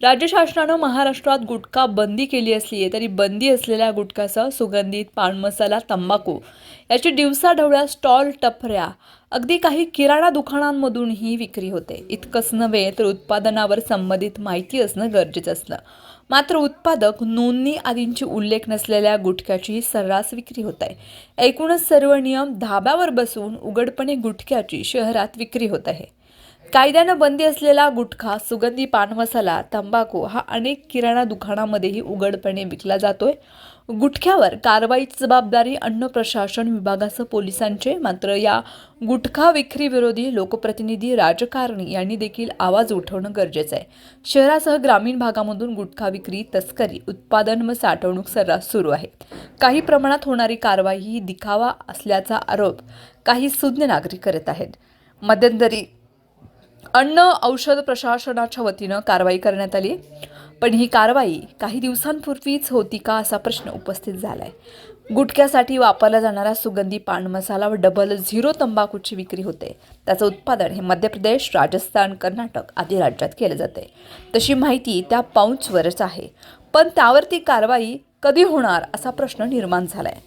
राज्य शासनानं महाराष्ट्रात गुटखा बंदी केली असली तरी बंदी असलेल्या गुटखासह सुगंधित पान मसाला तंबाखू याची दिवसाढवळ्या स्टॉल टपऱ्या. अगदी काही किराणा दुकानांमधूनही विक्री होते. इतकंच नव्हे तर उत्पादनावर संबंधित माहिती असणं गरजेचं असलं मात्र उत्पादक नोंदणी आदींची उल्लेख नसलेल्या गुटख्याची सर्रास विक्री होत आहे एकूणच सर्व नियम धाब्यावर बसून उघडपणे गुटख्याची शहरात विक्री होत आहे. कायद्यानं बंदी असलेला गुटखा सुगंधी पान मसाला तंबाखू हा अनेक किराणा दुकानामध्येही उघडपणे विकला जातोय. गुटख्यावर कारवाईची जबाबदारी अन्न प्रशासन विभागासह पोलिसांचे मात्र या गुटखा विक्रीविरोधी लोकप्रतिनिधी राजकारणी यांनी देखील आवाज उठवणं गरजेचं आहे. शहरासह ग्रामीण भागामधून गुटखा विक्री तस्करी उत्पादन व साठवणूक सर्रास सुरू आहे. काही प्रमाणात होणारी कारवाई ही दिखावा असल्याचा आरोप काही सुज्ञ नागरिक करत आहेत. मध्यंतरी अन्न औषध प्रशासनाच्या वतीनं कारवाई करण्यात आली. पण ही कारवाई काही दिवसांपूर्वीच होती का असा प्रश्न उपस्थित झाला आहे गुटख्यासाठी वापरला जाणारा सुगंधी पान मसाला व डबल झिरो तंबाखूची विक्री होते. त्याचं उत्पादन हे मध्य प्रदेश राजस्थान कर्नाटक आदी राज्यात केलं जाते. तशी माहिती त्या पाऊचवरच आहे. पण त्यावरती कारवाई कधी होणार असा प्रश्न निर्माण झाला आहे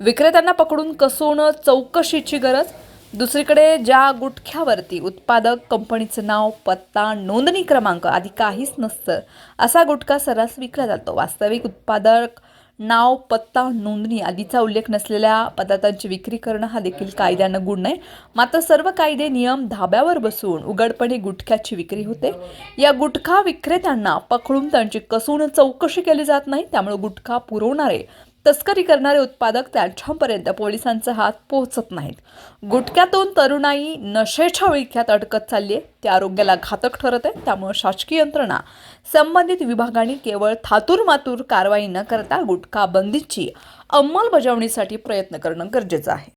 विक्रेत्यांना पकडून कसवणं चौकशीची गरज दुसरीकडे ज्या गुटख्यावरती उत्पादक कंपनीचं नाव पत्ता नोंदणी क्रमांक आधी काहीच नसतं असा गुटखा सर्रास विकला जातो. वास्तविक उत्पादक नाव पत्ता नोंदणी आदीचा उल्लेख नसलेल्या पदार्थांची विक्री करणं हा देखील कायद्यानं गुण नाही. मात्र सर्व कायदे नियम धाब्यावर बसून उघडपणे गुटख्याची विक्री होते. या गुटखा विक्रेत्यांना पकडून त्यांची कसून चौकशी केली जात नाही त्यामुळे गुटखा पुरवणारे तस्करी करणारे उत्पादक त्यांच्यापर्यंत पोलिसांचा हात पोहोचत नाहीत. गुटख्यातून तरुणाई नशेच्या विळख्यात अडकत चालली आहे ते आरोग्याला घातक ठरत आहे त्यामुळे शासकीय यंत्रणा संबंधित विभागांनी केवळ थातूर मातूर कारवाई न करता गुटखा बंदीची अंमलबजावणीसाठी प्रयत्न करणं गरजेचं आहे.